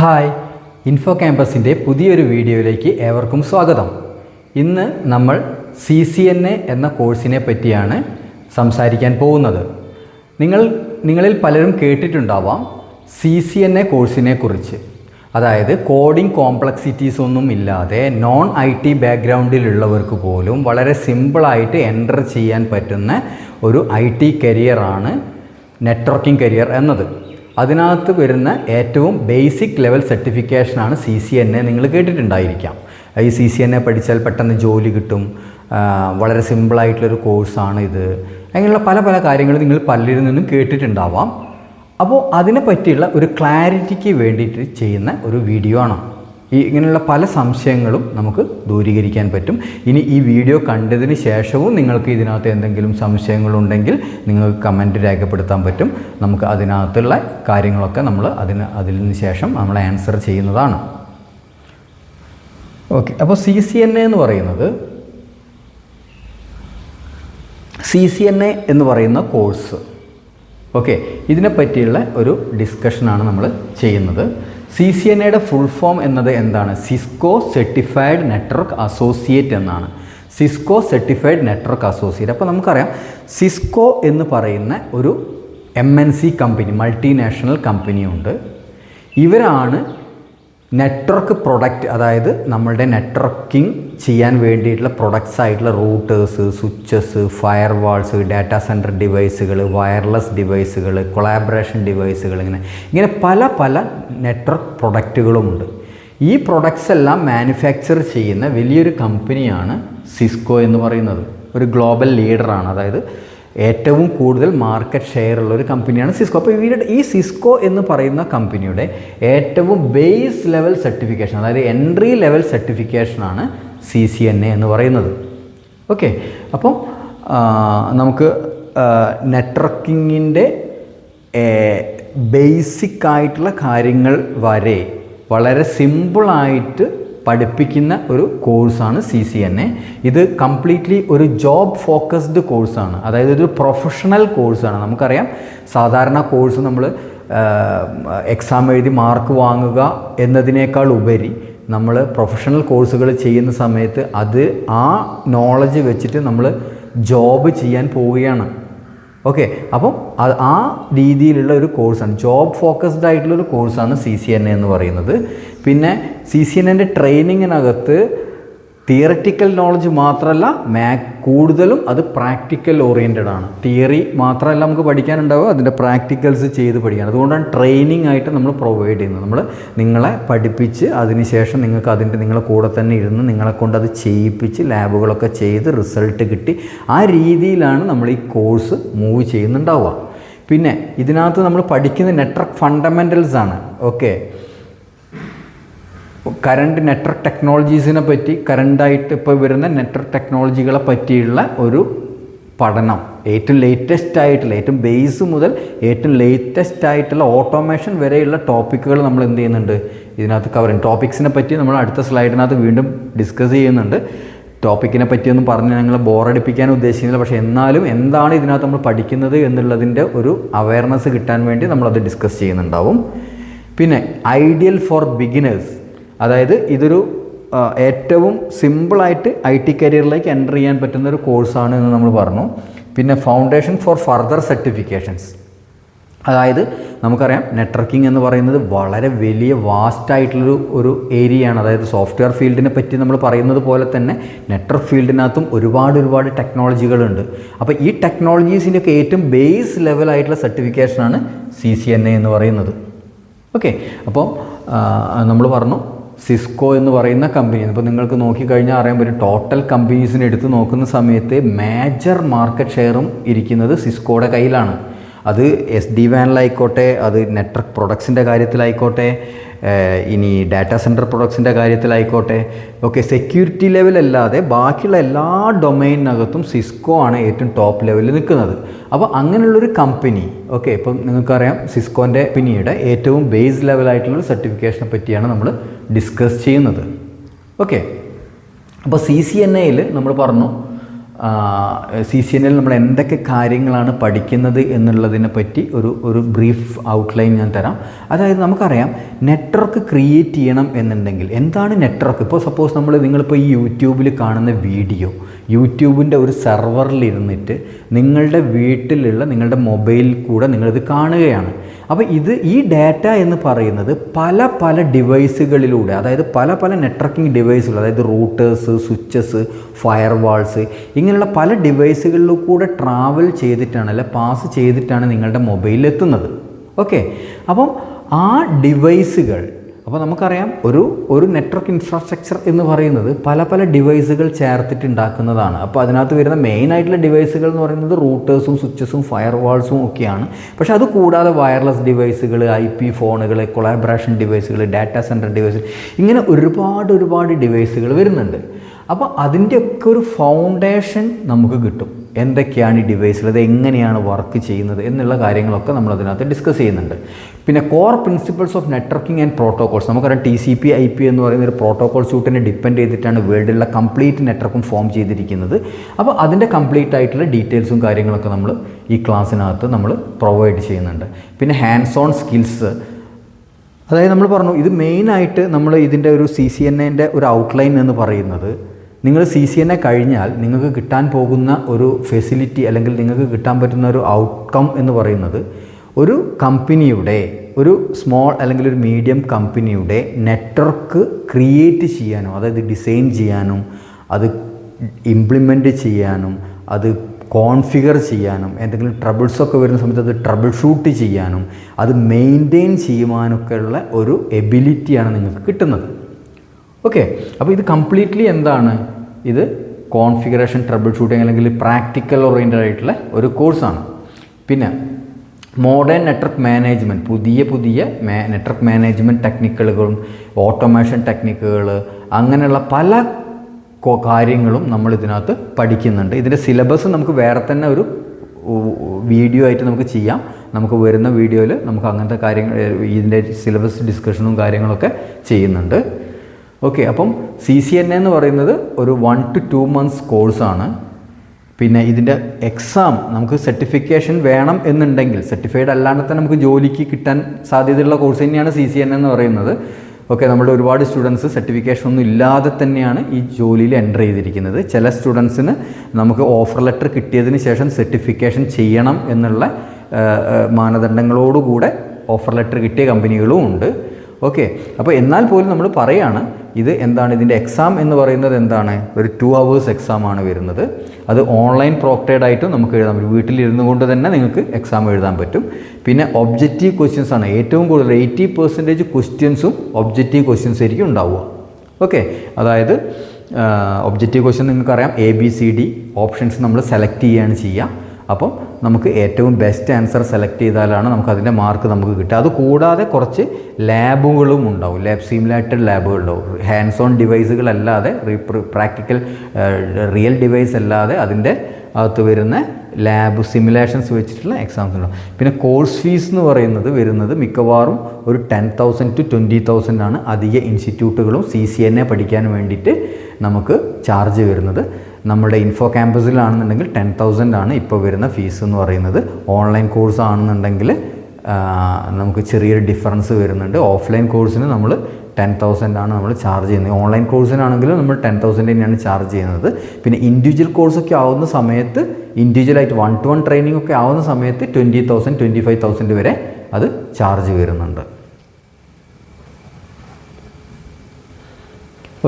Hi info ക്യാമ്പസിന്റെ പുതിയൊരു വീഡിയോയിലേക്ക് ഏവർക്കും സ്വാഗതം. ഇന്ന് നമ്മൾ സി സി എൻ എ എന്ന കോഴ്സിനെ പറ്റിയാണ് സംസാരിക്കാൻ പോകുന്നത്. നിങ്ങൾ നിങ്ങളിൽ പലരും കേട്ടിട്ടുണ്ടാവാം സി സി എൻ എ കോഴ്സിനെ കുറിച്ച്. അതായത് കോഡിംഗ് കോംപ്ലക്സിറ്റീസ് ഒന്നും ഇല്ലാതെ നോൺ ഐ ടി ബാക്ക്ഗ്രൗണ്ടിലുള്ളവർക്ക് പോലും വളരെ സിമ്പിളായിട്ട് എന്റർ ചെയ്യാൻ പറ്റുന്ന ഒരു ഐ ടി കരിയറാണ് നെറ്റ്വർക്കിംഗ് കരിയർ എന്നത്. അതിനകത്ത് വരുന്ന ഏറ്റവും ബേസിക് ലെവൽ സർട്ടിഫിക്കേഷനാണ് സി സി എൻ എ നിങ്ങൾ കേട്ടിട്ടുണ്ടായിരിക്കാം. ഈ സി സി എൻ എ പഠിച്ചാൽ പെട്ടെന്ന് ജോലി കിട്ടും. വളരെ സിമ്പിളായിട്ടുള്ളൊരു കോഴ്സാണ് ഇത്. അങ്ങനെയുള്ള പല പല കാര്യങ്ങൾ നിങ്ങൾ പലരിൽ നിന്നും കേട്ടിട്ടുണ്ടാവാം. അപ്പോൾ അതിനെ പറ്റിയുള്ള ഒരു ക്ലാരിറ്റിക്ക് വേണ്ടിയിട്ട് ചെയ്യുന്ന ഒരു വീഡിയോ ആണ്. ഈ ഇങ്ങനെയുള്ള പല സംശയങ്ങളും നമുക്ക് ദൂരീകരിക്കാൻ പറ്റും. ഇനി ഈ വീഡിയോ കണ്ടതിന് ശേഷവും നിങ്ങൾക്ക് ഇതിനകത്ത് എന്തെങ്കിലും സംശയങ്ങളുണ്ടെങ്കിൽ നിങ്ങൾക്ക് കമന്റ് രേഖപ്പെടുത്താൻ പറ്റും. നമുക്ക് അതിനകത്തുള്ള കാര്യങ്ങളൊക്കെ നമ്മൾ അതിന് അതിന് ശേഷം നമ്മൾ ആൻസർ ചെയ്യുന്നതാണ്. ഓക്കെ അപ്പോൾ സി സി എൻ എ എന്ന് പറയുന്നത് സി സി എൻ എ എന്ന് പറയുന്ന കോഴ്സ്. ഓക്കെ ഇതിനെപ്പറ്റിയുള്ള ഒരു ഡിസ്കഷനാണ് നമ്മൾ ചെയ്യുന്നത്. സി സി എൻ എയുടെ ഫുൾ ഫോം എന്നത് എന്താണ്? സിസ്കോ സർട്ടിഫൈഡ് നെറ്റ്വർക്ക് അസോസിയേറ്റ് എന്നാണ്. സിസ്കോ സർട്ടിഫൈഡ് നെറ്റ്വർക്ക് അസോസിയേറ്റ് അപ്പോൾ നമുക്കറിയാം സിസ്കോ എന്ന് പറയുന്ന ഒരു M N C company multinational കമ്പനിയുണ്ട് ഇവരാണ് നെറ്റ്വർക്ക് പ്രൊഡക്റ്റ് അതായത് നമ്മളുടെ നെറ്റ്വർക്കിംഗ് ചെയ്യാൻ വേണ്ടിയിട്ടുള്ള പ്രൊഡക്ട്സ് ആയിട്ടുള്ള routers switches firewalls data center ഡിവൈസുകൾ wireless ഡിവൈസുകൾ കൊളാബറേഷൻ ഡിവൈസുകൾ ഇങ്ങനെ ഇങ്ങനെ പല പല നെറ്റ്വർക്ക് പ്രൊഡക്റ്റുകളുമുണ്ട് ഈ പ്രൊഡക്ട്സ് എല്ലാം മാനുഫാക്ചർ ചെയ്യുന്ന വലിയൊരു കമ്പനിയാണ് സിസ്കോ എന്ന് പറയുന്നത്. ഒരു ഗ്ലോബൽ ലീഡറാണ് അതായത് ഏറ്റവും കൂടുതൽ മാർക്കറ്റ് ഷെയർ ഉള്ള ഒരു കമ്പനിയാണ് സിസ്കോ അപ്പോൾ ഇവരുടെ ഈ സിസ്കോ എന്ന് പറയുന്ന കമ്പനിയുടെ ഏറ്റവും ബേസ് ലെവൽ സർട്ടിഫിക്കേഷൻ അതായത് എൻട്രി ലെവൽ സർട്ടിഫിക്കേഷനാണ് സി സി എൻ എ എന്ന് പറയുന്നത്. ഓക്കെ അപ്പോൾ നമുക്ക് നെറ്റ്വർക്കിങ്ങിന്റെ ബേസിക് ആയിട്ടുള്ള കാര്യങ്ങൾ വരെ വളരെ സിമ്പിളായിട്ട് പഠിപ്പിക്കുന്ന ഒരു കോഴ്സാണ് സി സി എൻ എ ഇത് കംപ്ലീറ്റ്ലി ഒരു ജോബ് ഫോക്കസ്ഡ് കോഴ്സാണ്. അതായത് ഒരു പ്രൊഫഷണൽ കോഴ്സാണ്. നമുക്കറിയാം സാധാരണ കോഴ്സ് നമ്മൾ എക്സാം എഴുതി മാർക്ക് വാങ്ങുക എന്നതിനേക്കാൾ ഉപരി നമ്മൾ പ്രൊഫഷണൽ കോഴ്സുകൾ ചെയ്യുന്ന സമയത്ത് അത് ആ നോളജ് വെച്ചിട്ട് നമ്മൾ ജോബ് ചെയ്യാൻ പോവുകയാണ്. ഓക്കെ അപ്പം ആ രീതിയിലുള്ള ഒരു കോഴ്സാണ് ജോബ് ഫോക്കസ്ഡ് ആയിട്ടുള്ള ഒരു കോഴ്സാണ് സി സി എൻ എ എന്ന് പറയുന്നത്. പിന്നെ സി സി എൻ എന്റെ ട്രെയിനിങ്ങിനകത്ത് തിയററ്റിക്കൽ നോളജ് മാത്രമല്ല മാ കൂടുതലും അത് പ്രാക്ടിക്കൽ ഓറിയന്റഡ് ആണ്. തിയറി മാത്രമല്ല നമുക്ക് പഠിക്കാനുണ്ടാവുക അതിന്റെ പ്രാക്ടിക്കൽസ് ചെയ്ത് പഠിക്കാൻ. അതുകൊണ്ടാണ് ട്രെയിനിങ് ആയിട്ട് നമ്മൾ പ്രൊവൈഡ് ചെയ്യുന്നത്. നമ്മൾ നിങ്ങളെ പഠിപ്പിച്ച് അതിനുശേഷം നിങ്ങൾക്ക് അതിന്റെ നിങ്ങളെ കൂടെ തന്നെ ഇരുന്ന് നിങ്ങളെ കൊണ്ട് അത് ചെയ്യിപ്പിച്ച് ലാബുകളൊക്കെ ചെയ്ത് റിസൾട്ട് കിട്ടി. ആ രീതിയിലാണ് നമ്മൾ ഈ കോഴ്സ് മൂവ് ചെയ്യുന്നുണ്ടാവുക. പിന്നെ ഇതിനകത്ത് നമ്മൾ പഠിക്കുന്ന നെറ്റ്വർക്ക് ഫണ്ടമെന്റൽസ് ആണ്. ഓക്കെ കറണ്ട് നെറ്റ്വർക്ക് ടെക്നോളജീസിനെ പറ്റി കറണ്ടായിട്ട് ഇപ്പോൾ വരുന്ന നെറ്റ്വർക്ക് ടെക്നോളജികളെ പറ്റിയുള്ള ഒരു പഠനം. ഏറ്റവും ലേറ്റസ്റ്റ് ആയിട്ടുള്ള ഏറ്റവും ബേസ് മുതൽ ഏറ്റവും ലേറ്റസ്റ്റ് ആയിട്ടുള്ള ഓട്ടോമേഷൻ വരെയുള്ള ടോപ്പിക്കുകൾ നമ്മൾ എന്ത് ചെയ്യുന്നുണ്ട്? ഇതിനകത്ത് കവർ ചെയ്യും ടോപ്പിക്സിനെ പറ്റി നമ്മൾ അടുത്ത സ്ലൈഡിനകത്ത് വീണ്ടും ഡിസ്കസ് ചെയ്യുന്നുണ്ട്. ടോപ്പിക്കിനെ പറ്റിയൊന്നും പറഞ്ഞ് ഞങ്ങൾ ബോറടിപ്പിക്കാൻ ഉദ്ദേശിക്കുന്നില്ല. പക്ഷേ എന്നാലും എന്താണ് ഇതിനകത്ത് നമ്മൾ പഠിക്കുന്നത് എന്നുള്ളതിന്റെ ഒരു അവയർനെസ് കിട്ടാൻ വേണ്ടി നമ്മളത് ഡിസ്കസ് ചെയ്യുന്നുണ്ടാവും. പിന്നെ ഐഡിയൽ ഫോർ ബിഗിനേഴ്സ് അതായത് ഇതൊരു ഏറ്റവും സിമ്പിളായിട്ട് ഐ ടി കരിയറിലേക്ക് എന്റർ ചെയ്യാൻ പറ്റുന്ന ഒരു കോഴ്സാണ് എന്ന് നമ്മൾ പറഞ്ഞു. പിന്നെ ഫൗണ്ടേഷൻ ഫോർ ഫർദർ സർട്ടിഫിക്കേഷൻസ്. അതായത് നമുക്കറിയാം നെറ്റ്വർക്കിംഗ് എന്ന് പറയുന്നത് വളരെ വലിയ വാസ്റ്റായിട്ടുള്ളൊരു ഒരു ഏരിയയാണ്. അതായത് സോഫ്റ്റ്വെയർ ഫീൽഡിനെ പറ്റി നമ്മൾ പറയുന്നത് പോലെ തന്നെ നെറ്റ്വർക്ക് ഫീൽഡിനകത്തും ഒരുപാട് ഒരുപാട് ടെക്നോളജികളുണ്ട്. അപ്പോൾ ഈ ടെക്നോളജീസിന്റെയൊക്കെ ഏറ്റവും ബേസ് ലെവലായിട്ടുള്ള സർട്ടിഫിക്കേഷനാണ് സി സി എൻ എ എന്ന് പറയുന്നത്. ഓക്കെ. അപ്പോൾ നമ്മൾ പറഞ്ഞു സിസ്കോ എന്ന് പറയുന്ന കമ്പനി ഇപ്പോൾ നിങ്ങൾക്ക് നോക്കിക്കഴിഞ്ഞാൽ അറിയാൻ പറ്റും ടോട്ടൽ കമ്പനീസിനെ എടുത്ത് നോക്കുന്ന സമയത്ത് മേജർ മാർക്കറ്റ് ഷെയറും ഇരിക്കുന്നത് സിസ്കോയുടെ കയ്യിലാണ്. അത് എസ് ഡി വാനിലായിക്കോട്ടെ അത് നെറ്റ്വർക്ക് പ്രൊഡക്ട്സിന്റെ കാര്യത്തിലായിക്കോട്ടെ ഇനി ഡാറ്റാ സെന്റർ പ്രൊഡക്ട്സിന്റെ കാര്യത്തിലായിക്കോട്ടെ ഓക്കെ സെക്യൂരിറ്റി ലെവലല്ലാതെ ബാക്കിയുള്ള എല്ലാ ഡൊമൈനകത്തും സിസ്കോ ആണ് ഏറ്റവും ടോപ്പ് ലെവലിൽ നിൽക്കുന്നത്. അപ്പോൾ അങ്ങനെയുള്ളൊരു കമ്പനി ഓക്കെ ഇപ്പം നിങ്ങൾക്കറിയാം സിസ്കോന്റെ പിന്നീട് ഏറ്റവും ബേസ് ലെവലായിട്ടുള്ള സർട്ടിഫിക്കേഷനെ പറ്റിയാണ് നമ്മൾ ഡിസ്കസ് ചെയ്യുന്നത്. ഓക്കെ അപ്പോൾ സി സി എൻ എയിൽ നമ്മൾ പറഞ്ഞു സി സി എൻ എൽ നമ്മൾ എന്തൊക്കെ കാര്യങ്ങളാണ് പഠിക്കുന്നത് എന്നുള്ളതിനെ പറ്റി ഒരു ഒരു ബ്രീഫ് ഔട്ട്ലൈൻ ഞാൻ തരാം. അതായത് നമുക്കറിയാം നെറ്റ്വർക്ക് ക്രിയേറ്റ് ചെയ്യണം എന്നുണ്ടെങ്കിൽ എന്താണ് നെറ്റ്വർക്ക് ഇപ്പോൾ സപ്പോസ് നമ്മൾ നിങ്ങളിപ്പോൾ ഈ യൂട്യൂബിൽ കാണുന്ന വീഡിയോ യൂട്യൂബിന്റെ ഒരു സെർവറിൽ ഇരുന്നിട്ട് നിങ്ങളുടെ വീട്ടിലുള്ള നിങ്ങളുടെ മൊബൈൽ കൂടെ നിങ്ങളിത് കാണുകയാണ്. അപ്പോൾ ഇത് ഈ ഡാറ്റ എന്ന് പറയുന്നത് പല പല ഡിവൈസുകളിലൂടെ അതായത് പല പല നെറ്റ്വർക്കിംഗ് ഡിവൈസുകൾ അതായത് റൂട്ടേഴ്സ് സ്വിച്ചസ് ഫയർവാൾസ് ഇങ്ങനെയുള്ള പല ഡിവൈസുകളിൽ കൂടെ ട്രാവൽ ചെയ്തിട്ടാണ് അല്ലെ പാസ് ചെയ്തിട്ടാണ് നിങ്ങളുടെ മൊബൈലിൽ എത്തുന്നത്. ഓക്കെ? അപ്പം ആ ഡിവൈസുകൾ അപ്പോൾ നമുക്കറിയാം ഒരു ഒരു നെറ്റ്വർക്ക് ഇൻഫ്രാസ്ട്രക്ചർ എന്ന് പറയുന്നത് പല പല ഡിവൈസുകൾ ചേർത്തിട്ടുണ്ടാക്കുന്നതാണ്. അപ്പോൾ അതിനകത്ത് വരുന്ന മെയിൻ ആയിട്ടുള്ള ഡിവൈസുകൾ എന്ന് പറയുന്നത് റൂട്ടേഴ്സും സ്വിച്ചസും ഫയർ വാൾസും ഒക്കെയാണ്. പക്ഷേ അത് കൂടാതെ വയർലെസ് ഡിവൈസുകൾ ഐ പി ഫോണുകൾ കൊളാബറേഷൻ ഡിവൈസുകൾ ഡാറ്റാ സെന്റർ ഡിവൈസുകൾ ഇങ്ങനെ ഒരുപാട് ഒരുപാട് ഡിവൈസുകൾ വരുന്നുണ്ട്. അപ്പോൾ അതിന്റെയൊക്കെ ഒരു ഫൗണ്ടേഷൻ നമുക്ക് കിട്ടും. എന്തൊക്കെയാണ് ഈ ഡിവൈസുകൾ അത് എങ്ങനെയാണ് വർക്ക് ചെയ്യുന്നത് എന്നുള്ള കാര്യങ്ങളൊക്കെ നമ്മൾ അതിനകത്ത് ഡിസ്കസ് ചെയ്യുന്നുണ്ട്. പിന്നെ core principles of networking and protocols നമുക്കറിയാം T C P I P എന്ന് പറയുന്ന ഒരു പ്രോട്ടോകോൾ സ്യൂട്ടിനെ ഡിപ്പെൻഡ് ചെയ്തിട്ടാണ് വേൾഡിലുള്ള കംപ്ലീറ്റ് നെറ്റ്വർക്കും ഫോം ചെയ്തിരിക്കുന്നത്. അപ്പോൾ അതിന്റെ കംപ്ലീറ്റ് ആയിട്ടുള്ള ഡീറ്റെയിൽസും കാര്യങ്ങളൊക്കെ നമ്മൾ ഈ ക്ലാസ്സിനകത്ത് നമ്മൾ പ്രൊവൈഡ് ചെയ്യുന്നുണ്ട്. പിന്നെ ഹാൻഡ്സ് ഓൺ സ്കിൽസ് അതായത് നമ്മൾ പറഞ്ഞു ഇത് മെയിനായിട്ട് നമ്മൾ ഇതിന്റെ ഒരു സി സി എൻ എന്റെ ഒരു ഔട്ട്ലൈൻ എന്ന് പറയുന്നത് നിങ്ങൾ സി സി എൻ എ കഴിഞ്ഞാൽ നിങ്ങൾക്ക് കിട്ടാൻ പോകുന്ന ഒരു ഫെസിലിറ്റി അല്ലെങ്കിൽ നിങ്ങൾക്ക് കിട്ടാൻ പറ്റുന്ന ഒരു ഔട്ട്കം എന്ന് പറയുന്നത് ഒരു കമ്പനിയുടെ ഒരു സ്മോൾ അല്ലെങ്കിൽ ഒരു മീഡിയം കമ്പനിയുടെ നെറ്റ്വർക്ക് ക്രിയേറ്റ് ചെയ്യാനും അതായത് ഡിസൈൻ ചെയ്യാനും അത് ഇംപ്ലിമെന്റ് ചെയ്യാനും അത് കോൺഫിഗർ ചെയ്യാനും എന്തെങ്കിലും ട്രബിൾസൊക്കെ വരുന്ന സമയത്ത് അത് ട്രബിൾ ഷൂട്ട് ചെയ്യാനും അത് മെയിന്റെയിൻ ചെയ്യുവാനൊക്കെയുള്ള ഒരു എബിലിറ്റിയാണ് നിങ്ങൾക്ക് കിട്ടുന്നത്. ഓക്കെ അപ്പോൾ ഇത് കംപ്ലീറ്റ്ലി എന്താണ്? ഇത് കോൺഫിഗറേഷൻ ട്രബിൾ ഷൂട്ടിംഗ് അല്ലെങ്കിൽ പ്രാക്ടിക്കൽ ഓറിയന്റഡ് ആയിട്ടുള്ള ഒരു കോഴ്സാണ് പിന്നെ മോഡേൺ നെറ്റ്വർക്ക് മാനേജ്മെന്റ് പുതിയ പുതിയ മാ നെറ്റ്വർക്ക് മാനേജ്മെന്റ് ടെക്നിക്കുകളും ഓട്ടോമേഷൻ ടെക്നിക്കുകൾ അങ്ങനെയുള്ള പല കാര്യങ്ങളും നമ്മൾ ഇതിനകത്ത് പഠിക്കുന്നുണ്ട്. ഇതിന്റെ സിലബസ് നമുക്ക് വേറെ തന്നെ ഒരു വീഡിയോ ആയിട്ട് നമുക്ക് ചെയ്യാം. നമുക്ക് വരുന്ന വീഡിയോയിൽ നമുക്ക് അങ്ങനത്തെ കാര്യങ്ങൾ ഇതിന്റെ സിലബസ് ഡിസ്കഷനും കാര്യങ്ങളൊക്കെ ചെയ്യുന്നുണ്ട്. ഓക്കെ അപ്പം സി സി എൻ എന്ന് പറയുന്നത് ഒരു വൺ ടു ടു മന്ത്സ് കോഴ്സാണ് പിന്നെ ഇതിന്റെ എക്സാം നമുക്ക് സർട്ടിഫിക്കേഷൻ വേണം എന്നുണ്ടെങ്കിൽ സർട്ടിഫൈഡ് അല്ലാണ്ട് തന്നെ നമുക്ക് ജോലിക്ക് കിട്ടാൻ സാധ്യതയുള്ള കോഴ്സ് തന്നെയാണ് സി സി എൻ എന്ന് പറയുന്നത്. ഓക്കെ നമ്മുടെ ഒരുപാട് സ്റ്റുഡൻസ് സർട്ടിഫിക്കേഷൻ ഒന്നും ഇല്ലാതെ തന്നെയാണ് ഈ ജോലിയിൽ എന്റർ ചെയ്തിരിക്കുന്നത്. ചില സ്റ്റുഡൻസിന് നമുക്ക് ഓഫർ ലെറ്റർ കിട്ടിയതിന് ശേഷം സർട്ടിഫിക്കേഷൻ ചെയ്യണം എന്നുള്ള മാനദണ്ഡങ്ങളോടുകൂടെ ഓഫർ ലെറ്റർ കിട്ടിയ കമ്പനികളും ഉണ്ട്. ഓക്കെ. അപ്പോൾ എന്നാൽ പോലും നമ്മൾ പറയാണ് ഇത് എന്താണ് ഇതിന്റെ എക്സാം എന്ന് പറയുന്നത് എന്താണ്? ഒരു ടു അവേഴ്സ് എക്സാം ആണ് വരുന്നത്. അത് ഓൺലൈൻ പ്രോക്റ്റേഡ് ആയിട്ടും നമുക്ക് എഴുതാൻ പറ്റും വീട്ടിലിരുന്നു കൊണ്ട് തന്നെ നിങ്ങൾക്ക് എക്സാം എഴുതാൻ പറ്റും. പിന്നെ ഒബ്ജക്റ്റീവ് ക്വസ്റ്റ്യൻസ് ആണ്. ഏറ്റവും കൂടുതൽ എയ്റ്റി പെർസെന്റേജ് ക്വസ്റ്റ്യൻസും ഒബ്ജക്റ്റീവ് ക്വസ്റ്റ്യൻസ് ആയിരിക്കും ഉണ്ടാവുക. ഓക്കെ. അതായത് ഒബ്ജക്റ്റീവ് ക്വസ്റ്റ്യൻ നിങ്ങൾക്കറിയാം A B C D options നമ്മൾ സെലക്ട് ചെയ്യുകയാണ് ചെയ്യുക. അപ്പം നമുക്ക് ഏറ്റവും ബെസ്റ്റ് ആൻസർ സെലക്ട് ചെയ്താലാണ് നമുക്ക് അതിന്റെ മാർക്ക് നമുക്ക് കിട്ടുക. അത് കൂടാതെ കുറച്ച് ലാബുകളും ഉണ്ടാവും. ലാബ് സിമുലേറ്റഡ് ലാബുകൾ ഉണ്ടാവും. ഹാൻഡ്സ് ഓൺ ഡിവൈസുകളല്ലാതെ പ്രാക്ടിക്കൽ റിയൽ ഡിവൈസ് അല്ലാതെ അതിന്റെ അകത്ത് വരുന്ന ലാബ് സിമുലേഷൻസ് വെച്ചിട്ടുള്ള എക്സാംസ് ഉണ്ടാവും. പിന്നെ കോഴ്സ് ഫീസ് എന്ന് പറയുന്നത് വരുന്നത് മിക്കവാറും ഒരു ten thousand to twenty thousand ആണ് അധിക ഇൻസ്റ്റിറ്റ്യൂട്ടുകളും സി സി എൻ എ പഠിക്കാൻ വേണ്ടിയിട്ട് നമുക്ക് ചാർജ് വരുന്നത്. നമ്മുടെ ഇൻഫോ ക്യാമ്പസിലാണെന്നുണ്ടെങ്കിൽ ടെൻ തൗസൻഡ് ആണ് ഇപ്പോൾ വരുന്ന ഫീസ് എന്ന് പറയുന്നത്. ഓൺലൈൻ കോഴ്സ് ആണെന്നുണ്ടെങ്കിൽ നമുക്ക് ചെറിയൊരു ഡിഫറൻസ് വരുന്നുണ്ട്. ഓഫ്ലൈൻ കോഴ്സിന് നമ്മൾ ടെൻ തൗസൻഡ് ആണ് നമ്മൾ ചാർജ് ചെയ്യുന്നത്. ഓൺലൈൻ കോഴ്സിനാണെങ്കിലും നമ്മൾ ടെൻ തൗസൻഡ് തന്നെയാണ് ചാർജ് ചെയ്യുന്നത്. പിന്നെ ഇൻഡിവിജ്വൽ കോഴ്സൊക്കെ ആവുന്ന സമയത്ത് ഇൻഡിവിജ്വലായിട്ട് വൺ ടു വൺ ട്രെയിനിങ് ഒക്കെ ആവുന്ന സമയത്ത് twenty thousand twenty five thousand വരെ അത് ചാർജ് വരുന്നുണ്ട്.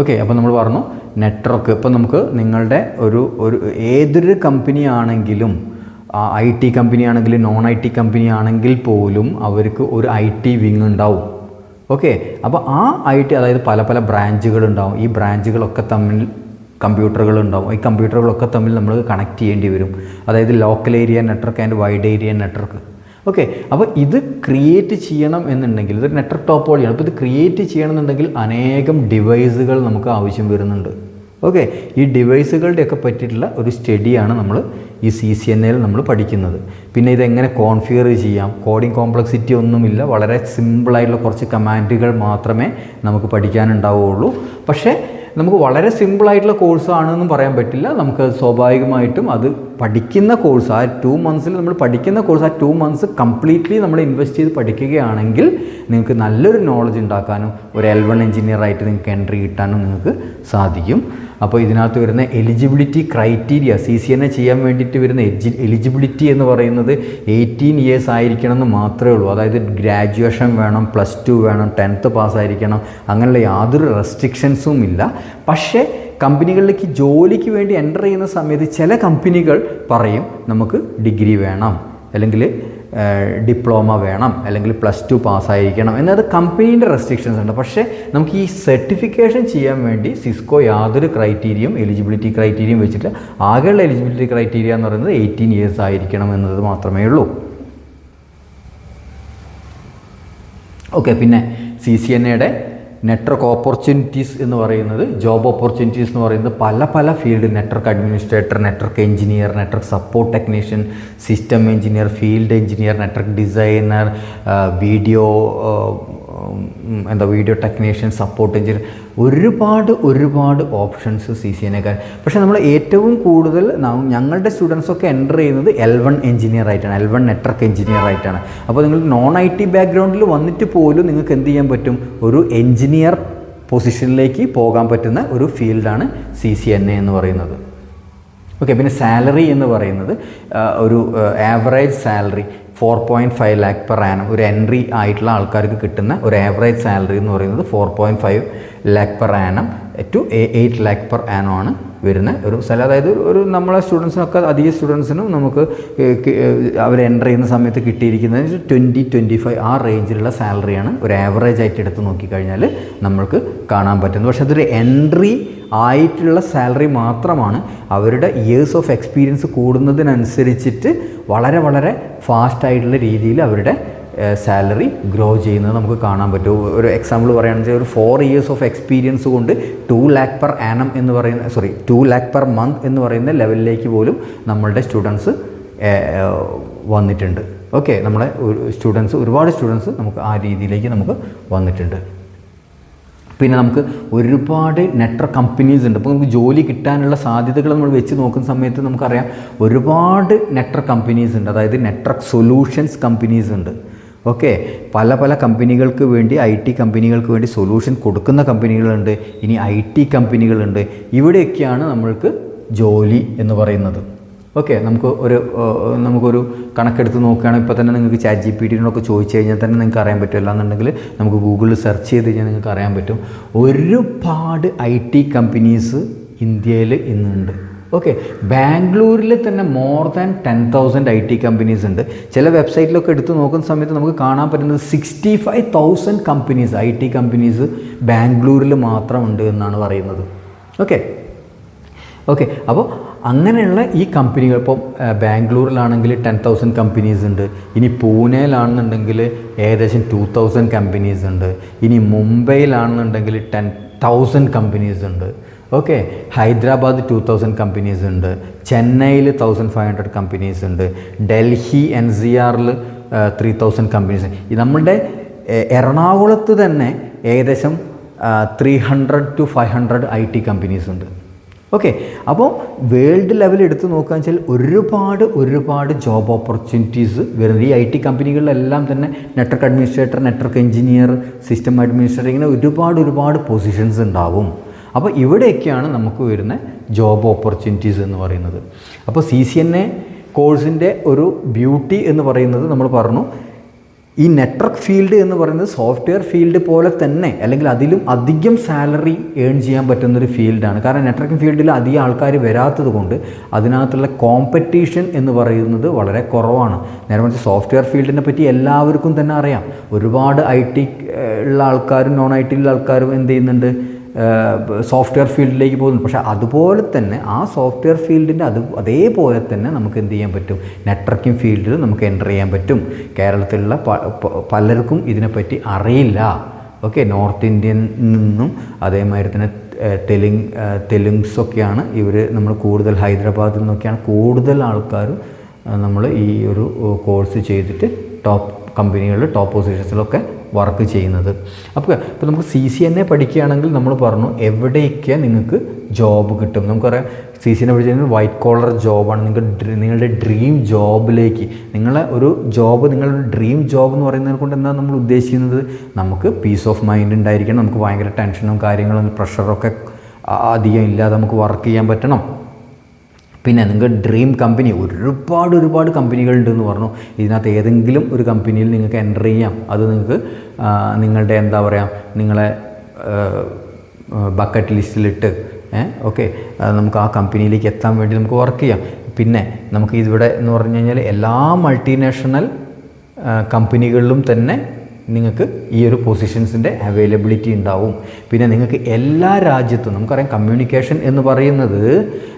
ഓക്കെ അപ്പോൾ നമ്മൾ പറഞ്ഞു നെറ്റ്വർക്ക് ഇപ്പോൾ നമുക്ക് നിങ്ങളുടെ ഒരു ഒരു ഏതൊരു കമ്പനി ആണെങ്കിലും ഐ ടി കമ്പനി ആണെങ്കിലും നോൺ ഐ ടി കമ്പനി ആണെങ്കിൽ പോലും അവർക്ക് ഒരു ഐ ടി വിങ് ഉണ്ടാവും. ഓക്കെ അപ്പോൾ ആ ഐ ടി അതായത് പല പല ബ്രാഞ്ചുകൾ ഉണ്ടാവും. ഈ ബ്രാഞ്ചുകളൊക്കെ തമ്മിൽ കമ്പ്യൂട്ടറുകൾ ഉണ്ടാവും. ഈ കമ്പ്യൂട്ടറുകളൊക്കെ തമ്മിൽ നമ്മൾ കണക്ട് ചെയ്യേണ്ടി വരും. അതായത് local area network and wide area network okay അപ്പോൾ ഇത് ക്രിയേറ്റ് ചെയ്യണം എന്നുണ്ടെങ്കിൽ ഇതൊരു നെറ്റ്വർക്ക് ടോപ്പോളിയാണ് അപ്പോൾ ഇത് ക്രിയേറ്റ് ചെയ്യണമെന്നുണ്ടെങ്കിൽ അനേകം ഡിവൈസുകൾ നമുക്ക് ആവശ്യം വരുന്നുണ്ട്. ഓക്കെ ഈ ഡിവൈസുകളുടെയൊക്കെ പറ്റിയിട്ടുള്ള ഒരു സ്റ്റഡിയാണ് നമ്മൾ ഈ സി സി എൻ എയിൽ നമ്മൾ പഠിക്കുന്നത്. പിന്നെ ഇതെങ്ങനെ കോൺഫിഗർ ചെയ്യാം? കോഡിംഗ് കോംപ്ലക്സിറ്റി ഒന്നുമില്ല. വളരെ സിമ്പിളായിട്ടുള്ള കുറച്ച് കമാൻഡുകൾ മാത്രമേ നമുക്ക് പഠിക്കാനുണ്ടാവുകയുള്ളൂ പക്ഷേ നമുക്ക് വളരെ സിമ്പിളായിട്ടുള്ള കോഴ്സാണെന്നും പറയാൻ പറ്റില്ല. നമുക്ക് സ്വാഭാവികമായിട്ടും അത് പഠിക്കുന്ന കോഴ്സ് ആ ടു മന്ത്സിൽ നമ്മൾ പഠിക്കുന്ന കോഴ്സ് ആ ടു മന്ത്സ് കംപ്ലീറ്റ്ലി നമ്മൾ ഇൻവെസ്റ്റ് ചെയ്ത് പഠിക്കുകയാണെങ്കിൽ നിങ്ങൾക്ക് നല്ലൊരു നോളജ് ഉണ്ടാക്കാനും ഒരു എൽ വൺ എഞ്ചിനീയറായിട്ട് നിങ്ങൾക്ക് എൻട്രി കിട്ടാനും നിങ്ങൾക്ക് സാധിക്കും. അപ്പോൾ ഇതിനകത്ത് വരുന്ന eligibility criteria C C N A ചെയ്യാൻ വേണ്ടിയിട്ട് വരുന്ന എലിജി എലിജിബിലിറ്റി എന്ന് പറയുന്നത് എയ്റ്റീൻ ഇയേഴ്സ് ആയിരിക്കണം എന്ന് മാത്രമേ ഉള്ളൂ. അതായത് ഗ്രാജുവേഷൻ വേണം പ്ലസ് ടു വേണം ടെൻത്ത് പാസ്സായിരിക്കണം അങ്ങനെയുള്ള യാതൊരു റെസ്ട്രിക്ഷൻസും ഇല്ല. പക്ഷേ കമ്പനികളിലേക്ക് ജോലിക്ക് വേണ്ടി എന്റർ ചെയ്യുന്ന സമയത്ത് ചില കമ്പനികൾ പറയും നമുക്ക് ഡിഗ്രി വേണം. അല്ലെങ്കിൽ ഡിപ്ലോമ വേണം അല്ലെങ്കിൽ പ്ലസ് ടു പാസ്സായിരിക്കണം എന്നത് കമ്പനീന്റെ റെസ്ട്രിക്ഷൻസ് ഉണ്ട്. പക്ഷേ നമുക്ക് ഈ സർട്ടിഫിക്കേഷൻ ചെയ്യാൻ വേണ്ടി സിസ്കോ യാതൊരു ക്രൈറ്റീരിയയും എലിജിബിലിറ്റി ക്രൈറ്റീരിയയും വെച്ചിട്ട് ആകെയുള്ള എലിജിബിലിറ്റി ക്രൈറ്റീരിയ എന്ന് പറയുന്നത് എയ്റ്റീൻ ഇയേഴ്സ് ആയിരിക്കണം എന്നത് മാത്രമേ ഉള്ളൂ. ഓക്കെ പിന്നെ സി സി എൻ എയുടെ നെറ്റ്വർക്ക് ഓപ്പർച്യൂണിറ്റീസ് എന്ന് പറയുന്നത് ജോബ് ഓപ്പർച്യൂണിറ്റീസ് എന്ന് പറയുന്നത് പല പല field network administrator network engineer network support technician system engineer field engineer network designer video എന്താ വീഡിയോ ടെക്നീഷ്യൻ സപ്പോർട്ട് എഞ്ചിനീയർ ഒരുപാട് ഒരുപാട് ഓപ്ഷൻസ് സി സി എനേക്കാൾ പക്ഷേ നമ്മൾ ഏറ്റവും കൂടുതൽ ഞങ്ങളുടെ സ്റ്റുഡൻസൊക്കെ എന്റർ ചെയ്യുന്നത് എൽ വൺ എഞ്ചിനീയർ ആയിട്ടാണ്. എൽ വൺ നെറ്റ്വർക്ക് എഞ്ചിനീയർ ആയിട്ടാണ്. അപ്പോൾ നിങ്ങൾ നോൺ ഐ ടി ബാക്ക്ഗ്രൗണ്ടിൽ വന്നിട്ട് പോലും നിങ്ങൾക്ക് എന്ത് ചെയ്യാൻ പറ്റും? ഒരു എഞ്ചിനീയർ പൊസിഷനിലേക്ക് പോകാൻ പറ്റുന്ന ഒരു ഫീൽഡാണ് സി സി എൻ എ എന്ന് പറയുന്നത്. ഓക്കെ പിന്നെ സാലറി എന്ന് പറയുന്നത് ഒരു average salary four point five lakh per annum ഒരു എൻട്രി ആയിട്ടുള്ള ആൾക്കാർക്ക് കിട്ടുന്ന ഒരു ആവറേജ് സാലറി എന്ന് പറയുന്നത് four point five lakh per annum to eight lakh per annum ആണ്. വരുന്ന ഒരു സ്ഥലം. അതായത് ഒരു നമ്മളെ സ്റ്റുഡൻസിനൊക്കെ അധിക സ്റ്റുഡൻസിനും നമുക്ക് അവർ എന്റർ ചെയ്യുന്ന സമയത്ത് കിട്ടിയിരിക്കുന്നത് ട്വന്റി ട്വന്റി ഫൈവ് ആ റേഞ്ചിലുള്ള സാലറിയാണ്. ഒരു ആവറേജ് ആയിട്ട് എടുത്ത് നോക്കിക്കഴിഞ്ഞാൽ നമ്മൾക്ക് കാണാൻ പറ്റുന്നത്. പക്ഷേ അതൊരു എൻട്രി ആയിട്ടുള്ള സാലറി മാത്രമാണ് അവരുടെ ഇയേഴ്സ് ഓഫ് എക്സ്പീരിയൻസ് കൂടുന്നതിനനുസരിച്ചിട്ട് വളരെ വളരെ ഫാസ്റ്റായിട്ടുള്ള രീതിയിൽ അവരുടെ സാലറി ഗ്രോ ചെയ്യുന്നത് നമുക്ക് കാണാൻ പറ്റും. ഒരു എക്സാമ്പിൾ പറയുകയാണെന്ന് ഒരു ഫോർ ഇയേഴ്സ് ഓഫ് എക്സ്പീരിയൻസ് കൊണ്ട് ടു ലാക്ക് പെർ ആനം എന്ന് പറയുന്ന sorry two lakh per month എന്ന് പറയുന്ന ലെവലിലേക്ക് പോലും നമ്മളുടെ സ്റ്റുഡൻസ് വന്നിട്ടുണ്ട്. ഓക്കെ നമ്മളെ സ്റ്റുഡൻസ് ഒരുപാട് സ്റ്റുഡൻസ് നമുക്ക് ആ രീതിയിലേക്ക് നമുക്ക് വന്നിട്ടുണ്ട്. പിന്നെ നമുക്ക് ഒരുപാട് നെറ്റ്വർക്ക് കമ്പനീസ് ഉണ്ട്. അപ്പോൾ നമുക്ക് ജോലി കിട്ടാനുള്ള സാധ്യതകൾ നമ്മൾ വെച്ച് നോക്കുന്ന സമയത്ത് നമുക്കറിയാം ഒരുപാട് നെറ്റ്വർക്ക് കമ്പനീസ് ഉണ്ട്. അതായത് നെറ്റ്വർക്ക് സൊല്യൂഷൻസ് കമ്പനീസ് ഉണ്ട്. ഓക്കെ പല പല കമ്പനികൾക്ക് വേണ്ടി ഐ ടി കമ്പനികൾക്ക് വേണ്ടി സൊല്യൂഷൻ കൊടുക്കുന്ന കമ്പനികളുണ്ട്. ഇനി ഐ ടി കമ്പനികളുണ്ട്. ഇവിടെയൊക്കെയാണ് നമ്മൾക്ക് ജോലി എന്ന് പറയുന്നത്. ഓക്കെ നമുക്ക് ഒരു നമുക്കൊരു കണക്കെടുത്ത് നോക്കുകയാണെങ്കിൽ ഇപ്പോൾ തന്നെ നിങ്ങൾക്ക് ചാറ്റ് ജി പി ടിനോടൊക്കെ ചോദിച്ചു കഴിഞ്ഞാൽ തന്നെ നിങ്ങൾക്ക് അറിയാൻ പറ്റും. അല്ലാന്നുണ്ടെങ്കിൽ നമുക്ക് ഗൂഗിളിൽ സെർച്ച് ചെയ്ത് കഴിഞ്ഞാൽ നിങ്ങൾക്ക് അറിയാൻ പറ്റും. ഒരുപാട് ഐ ടി കമ്പനീസ് ഇന്ത്യയിൽ ഇന്നുണ്ട്. ഓക്കെ ബാംഗ്ലൂരിൽ തന്നെ more than ten thousand I T companies ഉണ്ട്. ചില വെബ്സൈറ്റിലൊക്കെ എടുത്ത് നോക്കുന്ന സമയത്ത് നമുക്ക് കാണാൻ പറ്റുന്നത് sixty five thousand companies I T companies ബാംഗ്ലൂരിൽ മാത്രമുണ്ട് എന്നാണ് പറയുന്നത്. ഓക്കെ ഓക്കെ അപ്പോൾ അങ്ങനെയുള്ള ഈ കമ്പനികൾ ഇപ്പം ബാംഗ്ലൂരിലാണെങ്കിൽ ടെൻ തൗസൻഡ് കമ്പനീസ് ഉണ്ട്. ഇനി പൂനെയിലാണെന്നുണ്ടെങ്കിൽ ഏകദേശം ടു തൗസൻഡ് കമ്പനീസ് ഉണ്ട്. ഇനി മുംബൈയിലാണെന്നുണ്ടെങ്കിൽ ടെൻ തൗസൻഡ് കമ്പനീസ് ഉണ്ട്. Okay Hyderabad two thousand companies ഉണ്ട്. ചെന്നൈയിൽ തൗസൻഡ് ഫൈവ് ഹൺഡ്രഡ് കമ്പനീസ് ഉണ്ട്. ഡൽഹി എൻ സി ആറിൽ ത്രീ തൗസൻഡ് കമ്പനീസ് നമ്മളുടെ എറണാകുളത്ത് തന്നെ ഏകദേശം three hundred to five hundred I T companies ഉണ്ട്. ഓക്കെ അപ്പോൾ വേൾഡ് ലെവൽ എടുത്ത് നോക്കുകയെന്ന് വെച്ചാൽ ഒരുപാട് ഒരുപാട് ജോബ് ഓപ്പർച്യൂണിറ്റീസ് വരുന്നത് ഈ ഐ ടി കമ്പനികളിലെല്ലാം തന്നെ network administrator network engineer system administrator ഇങ്ങനെ ഒരുപാട് ഒരുപാട് പൊസിഷൻസ് ഉണ്ടാവും. അപ്പോൾ ഇവിടെയൊക്കെയാണ് നമുക്ക് വരുന്ന ജോബ് ഓപ്പർച്യൂണിറ്റീസ് എന്ന് പറയുന്നത്. അപ്പോൾ സി സി എൻ എ കോഴ്സിന്റെ ഒരു ബ്യൂട്ടി എന്ന് പറയുന്നത് നമ്മൾ പറഞ്ഞു. ഈ നെറ്റ്വർക്ക് ഫീൽഡ് എന്ന് പറയുന്നത് സോഫ്റ്റ്വെയർ ഫീൽഡ് പോലെ തന്നെ അല്ലെങ്കിൽ അതിലും അധികം സാലറി ഏൺ ചെയ്യാൻ പറ്റുന്നൊരു ഫീൽഡാണ് കാരണം നെറ്റ്വർക്കിംഗ് ഫീൽഡിൽ അധികം ആൾക്കാർ വരാത്തത് കൊണ്ട് അതിനകത്തുള്ള കോമ്പറ്റീഷൻ എന്ന് പറയുന്നത് വളരെ കുറവാണ്. നേരെ മറിച്ച് സോഫ്റ്റ്വെയർ ഫീൽഡിനെ പറ്റി എല്ലാവർക്കും തന്നെ അറിയാം. ഒരുപാട് ഐ ടി ഉള്ള ആൾക്കാരും നോൺ ഐ ടി ഉള്ള ആൾക്കാരും എന്ത് ചെയ്യുന്നുണ്ട്? സോഫ്റ്റ്വെയർ ഫീൽഡിലേക്ക് പോകുന്നു. പക്ഷേ അതുപോലെ തന്നെ ആ സോഫ്റ്റ്വെയർ ഫീൽഡിന്റെ അത് അതേപോലെ തന്നെ നമുക്ക് എന്ത് ചെയ്യാൻ പറ്റും? നെറ്റ്വർക്കിംഗ് ഫീൽഡിൽ നമുക്ക് എന്റർ ചെയ്യാൻ പറ്റും. കേരളത്തിലുള്ള പലർക്കും ഇതിനെപ്പറ്റി അറിയില്ല. ഓക്കെ നോർത്ത് ഇന്ത്യൻ നിന്നും അതേമാതിരി തന്നെ തെലുങ് തെലുങ്ക്സൊക്കെയാണ് ഇവർ നമ്മൾ കൂടുതൽ ഹൈദരാബാദിൽ നിന്നൊക്കെയാണ് കൂടുതൽ ആൾക്കാരും നമ്മൾ ഈ ഒരു കോഴ്സ് ചെയ്തിട്ട് ടോപ്പ് കമ്പനികളിൽ ടോപ്പ് പൊസിഷൻസിലൊക്കെ വർക്ക് ചെയ്യുന്നത്. അപ്പോൾ ഇപ്പോൾ നമുക്ക് സി സി എൻ എ പഠിക്കുകയാണെങ്കിൽ നമ്മൾ പറഞ്ഞു എവിടെയൊക്കെ നിങ്ങൾക്ക് ജോബ് കിട്ടും. നമുക്കറിയാം സി സി എൻ എ പഠിച്ചാൽ വൈറ്റ് കോളർ ജോബാണ് നിങ്ങൾക്ക് നിങ്ങളുടെ ഡ്രീം ജോബിലേക്ക് നിങ്ങളെ ഒരു ജോബ് നിങ്ങളുടെ ഡ്രീം ജോബ് എന്ന് പറയുന്നത് കൊണ്ട് എന്താണ് നമ്മൾ ഉദ്ദേശിക്കുന്നത്? നമുക്ക് പീസ് ഓഫ് മൈൻഡ് ഉണ്ടായിരിക്കണം. നമുക്ക് ഭയങ്കര ടെൻഷനും കാര്യങ്ങളും പ്രഷറൊക്കെ അധികം ഇല്ലാതെ നമുക്ക് വർക്ക് ചെയ്യാൻ പറ്റണം. പിന്നെ നിങ്ങൾക്ക് ഡ്രീം കമ്പനി ഒരുപാട് ഒരുപാട് കമ്പനികളുണ്ടെന്ന് പറഞ്ഞു. ഇതിനകത്ത് ഏതെങ്കിലും ഒരു കമ്പനിയിൽ നിങ്ങൾക്ക് എന്റർ ചെയ്യാം. അത് നിങ്ങൾക്ക് നിങ്ങളുടെ എന്താ പറയുക നിങ്ങളെ ബക്കറ്റ് ലിസ്റ്റിലിട്ട് ഓക്കെ നമുക്ക് ആ കമ്പനിയിലേക്ക് എത്താൻ വേണ്ടി നമുക്ക് വർക്ക് ചെയ്യാം. പിന്നെ നമുക്ക് ഇതിവിടെ എന്ന് പറഞ്ഞു കഴിഞ്ഞാൽ എല്ലാ മൾട്ടിനാഷണൽ കമ്പനികളിലും തന്നെ നിങ്ങൾക്ക് ഈ ഒരു പൊസിഷൻസിന്റെ അവൈലബിലിറ്റി ഉണ്ടാവും. പിന്നെ നിങ്ങൾക്ക് എല്ലാ രാജ്യത്തും നമുക്കറിയാം കമ്മ്യൂണിക്കേഷൻ എന്ന് പറയുന്നത്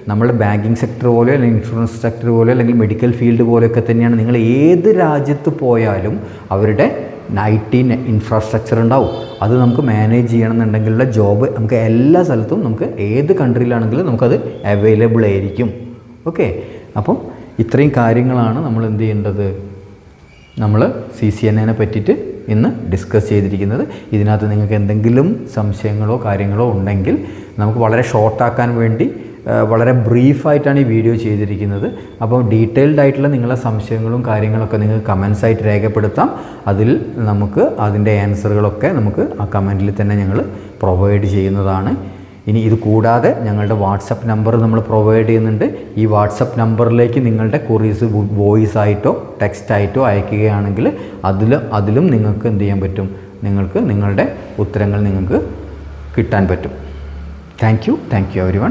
നമ്മൾ ബാങ്കിങ് സെക്ടർ പോലെ അല്ലെങ്കിൽ ഇൻഷുറൻസ് സെക്ടർ പോലെ അല്ലെങ്കിൽ മെഡിക്കൽ ഫീൽഡ് പോലെയൊക്കെ തന്നെയാണ്. നിങ്ങൾ ഏത് രാജ്യത്ത് പോയാലും അവരുടെ ഐ ഇൻഫ്രാസ്ട്രക്ചർ ഉണ്ടാവും. അത് നമുക്ക് മാനേജ് ചെയ്യണമെന്നുണ്ടെങ്കിലുള്ള ജോബ് നമുക്ക് എല്ലാ സ്ഥലത്തും നമുക്ക് ഏത് കൺട്രിയിലാണെങ്കിലും നമുക്കത് അവൈലബിൾ ആയിരിക്കും. ഓക്കെ അപ്പം ഇത്രയും കാര്യങ്ങളാണ് നമ്മൾ എന്ത് ചെയ്യേണ്ടത്? നമ്മൾ സി സി എൻ എനെ പറ്റിയിട്ട് ഇന്ന് ഡിസ്കസ് ചെയ്തിരിക്കുന്നത്. ഇതിനകത്ത് നിങ്ങൾക്ക് എന്തെങ്കിലും സംശയങ്ങളോ കാര്യങ്ങളോ ഉണ്ടെങ്കിൽ നമുക്ക് വളരെ ഷോർട്ടാക്കാൻ വേണ്ടി വളരെ ബ്രീഫായിട്ടാണ് ഈ വീഡിയോ ചെയ്തിരിക്കുന്നത്. അപ്പോൾ ഡീറ്റെയിൽഡ് ആയിട്ടുള്ള നിങ്ങളുടെ സംശയങ്ങളും കാര്യങ്ങളൊക്കെ നിങ്ങൾക്ക് കമൻസ് ആയിട്ട് രേഖപ്പെടുത്താം. അതിൽ നമുക്ക് അതിന്റെ ആൻസറുകളൊക്കെ നമുക്ക് ആ കമന്റിൽ തന്നെ ഞങ്ങൾ പ്രൊവൈഡ് ചെയ്യുന്നതാണ്. ഇനി ഇത് കൂടാതെ ഞങ്ങളുടെ വാട്സപ്പ് നമ്പർ നമ്മൾ പ്രൊവൈഡ് ചെയ്യുന്നുണ്ട്. ഈ വാട്സപ്പ് നമ്പറിലേക്ക് നിങ്ങളുടെ കുറീസ് വോയിസ് ആയിട്ടോ ടെക്സ്റ്റ് ആയിട്ടോ അയക്കുകയാണെങ്കിൽ അതിൽ അതിലും നിങ്ങൾക്ക് എന്ത് ചെയ്യാൻ പറ്റും? നിങ്ങൾക്ക് നിങ്ങളുടെ ഉത്തരങ്ങൾ നിങ്ങൾക്ക് കിട്ടാൻ പറ്റും. Thank you thank you everyone